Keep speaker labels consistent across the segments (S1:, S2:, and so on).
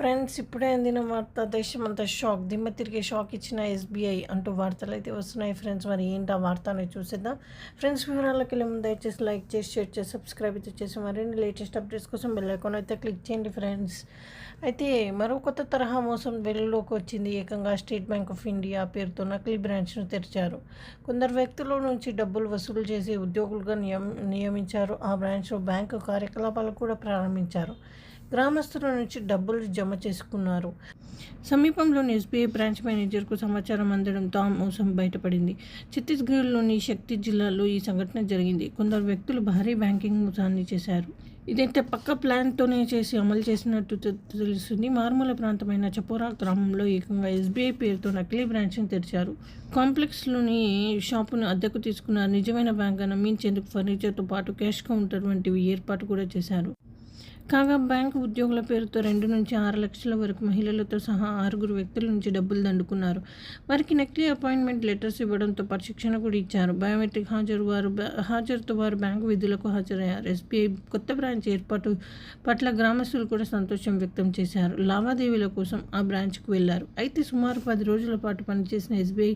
S1: Friends ఇప్పుడే అందిన వార్త దేశం అంతా షాక్. దిమ్మ తిరిగే షాక్ ఇచ్చిన ఎస్బీఐ అంటూ వార్తలు అయితే వస్తున్నాయి ఫ్రెండ్స్. మరి ఏంటి ఆ వార్త చూసేద్దాం. ఫ్రెండ్స్ వివరాలకు వెళ్ళే ముందు దయచేసి లైక్ చేసి షేర్ చేసి సబ్స్క్రైబ్ అయితే చేసి మరిన్ని లేటెస్ట్ అప్డేట్స్ కోసం బెల్ ఐకాన్ అయితే క్లిక్ చేయండి ఫ్రెండ్స్. అయితే మరో కొత్త తరహా మోసం వెలుగులోకి వచ్చింది. ఏకంగా స్టేట్ బ్యాంక్ ఆఫ్ ఇండియా పేరుతో నకిలీ బ్రాంచ్ను తెరిచారు. కొందరు వ్యక్తుల నుంచి డబ్బులు వసూలు చేసి ఉద్యోగులుగా నియమించారు. ఆ బ్రాంచ్లో బ్యాంకు కార్యకలాపాలు కూడా ప్రారంభించారు. గ్రామస్తుల నుంచి డబ్బులు జమ చేసుకున్నారు. సమీపంలోని ఎస్బీఐ బ్రాంచ్ మేనేజర్కు సమాచారం అందడంతో ఆ మోసం బయటపడింది. ఛత్తీస్గఢ్లోని శక్తి జిల్లాలో ఈ సంఘటన జరిగింది. కొందరు వ్యక్తులు భారీ బ్యాంకింగ్ మోసాన్ని చేశారు. ఇదైతే పక్క ప్లాన్తోనే చేసి అమలు చేసినట్టు తెలుస్తుంది. మారుమూల ప్రాంతమైన చపోరా గ్రామంలో ఏకంగా ఎస్బీఐ పేరుతో నకిలీ బ్రాంచ్ని తెరిచారు. కాంప్లెక్స్లోని షాపును అద్దెకు తీసుకున్న నిజమైన బ్యాంక్ నమ్మించేందుకు ఫర్నిచర్తో పాటు క్యాష్ కౌంటర్ వంటివి ఏర్పాటు కూడా చేశారు. కాగా బ్యాంకు ఉద్యోగుల పేరుతో రెండు నుంచి ఆరు లక్షల వరకు మహిళలతో సహా ఆరుగురు వ్యక్తుల నుంచి డబ్బులు దండుకున్నారు. వారికి నకిలీ అపాయింట్మెంట్ లెటర్స్ ఇవ్వడంతో పరిశిక్షణ కూడా ఇచ్చారు. బయోమెట్రిక్ హాజరు వారు హాజరుతో వారు బ్యాంకు విధులకు హాజరయ్యారు. ఎస్బీఐ కొత్త బ్రాంచ్ ఏర్పాటు పట్ల గ్రామస్తులు కూడా సంతోషం వ్యక్తం చేశారు. లావాదేవీల కోసం ఆ బ్రాంచ్కు వెళ్ళారు. అయితే సుమారు పది రోజుల పాటు పనిచేసిన ఎస్బీఐ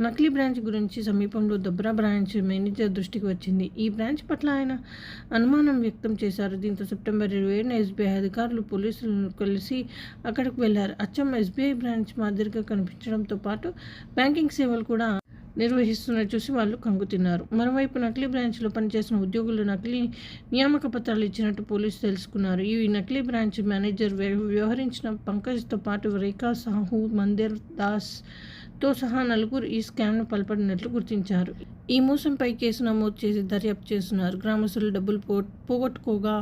S1: నకిలీ బ్రాంచ్ గురించి సమీపంలో దబ్రా బ్రాంచ్ మేనేజర్ దృష్టికి వచ్చింది. ఈ బ్రాంచ్ పట్ల ఆయన అనుమానం వ్యక్తం చేశారు. దీంతో సెప్టెంబర్ ఇరవై ఏడున ఎస్బీఐ అధికారులు పోలీసులను కలిసి అక్కడికి వెళ్ళారు. అచ్చం ఎస్బీఐ బ్రాంచ్ మాదిరిగా కనిపించడంతో పాటు బ్యాంకింగ్ సేవలు కూడా నిర్వహిస్తున్నట్టు చూసి వాళ్ళు కంగుతిన్నారు మరోవైపు నకిలీ బ్రాంచ్లో పనిచేసిన ఉద్యోగులు నకిలీ నియామక పత్రాలు ఇచ్చినట్టు పోలీసు తెలుసుకున్నారు. ఈ నకిలీ బ్రాంచ్ మేనేజర్ వ్యవహరించిన పంకజ్తో పాటు రేఖా సాహు మందిర్ దాస్తో సహా నలుగురు ఈ స్కామ్ను పాల్పడినట్లు గుర్తించారు. ఈ మోసంపై కేసు నమోదు చేసి దర్యాప్తు చేస్తున్నారు. గ్రామస్తులు డబ్బులు పో పోగొట్టుకోగా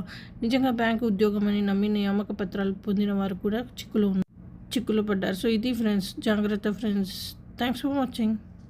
S1: నిజంగా బ్యాంకు ఉద్యోగమని నమ్మి నియామక పత్రాలు పొందిన వారు కూడా చిక్కులో ఉన్నారు. చిక్కులో పడ్డారు. సో ఇది ఫ్రెండ్స్ జాగ్రత్త ఫ్రెండ్స్. Thanks for watching.